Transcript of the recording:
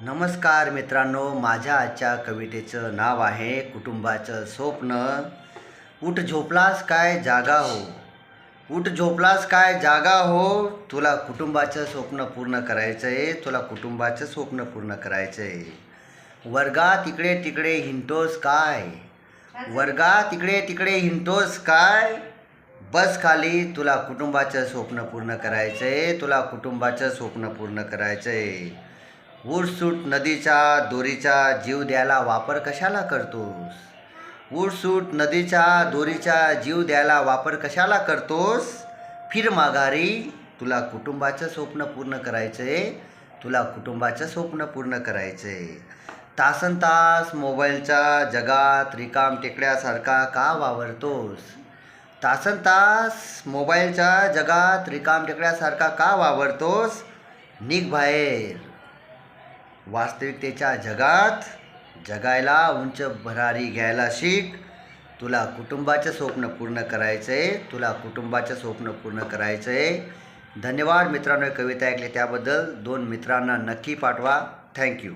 नमस्कार मित्रांनो माझ्या आजच्या कवितेचं नाव आहे कुटुंबाचं स्वप्न. उठ झोपलास काय जागा हो? उठ झोपलास काय जागा हो? तुला कुटुंबाचं स्वप्न पूर्ण करायचं आहे तुला कुटुंबाचं स्वप्न पूर्ण करायचं आहे वर्गात इकडे तिकडे हिंटोस काय? वर्गात इकडे तिकडे हिंटोस काय? बस खाली तुला कुटुंबाचं स्वप्न पूर्ण करायचं आहे तुला कुटुंबाचं स्वप्न पूर्ण करायचं आहे उडसूट नदीच्या दोरीचा जीव द्यायला वापर कशाला करतोस? उडसूट नदीच्या दोरीचा जीव द्यायला वापर कशाला करतोस? फिर माघारी तुला कुटुंबाचं स्वप्न पूर्ण करायचं आहे तुला कुटुंबाचं स्वप्न पूर्ण करायचं आहे तासन तास मोबाईलच्या जगात रिकाम टेकड्यासारखा का वावरतोस? तासन तास मोबाईलच्या जगात रिकाम टेकड्यासारखा का वावरतोस? निघ बाहेर. वास्तविकतेच्या जगात जगायला उंच भरारी घ्यायला शिक. तुला कुटुंबाचं स्वप्न पूर्ण करायचं आहे तुला कुटुंबाचं स्वप्न पूर्ण करायचं. आहे धन्यवाद मित्रांनो कविता ऐकली त्याबद्दल. दोन मित्रांना नक्की पाठवा. थँक्यू.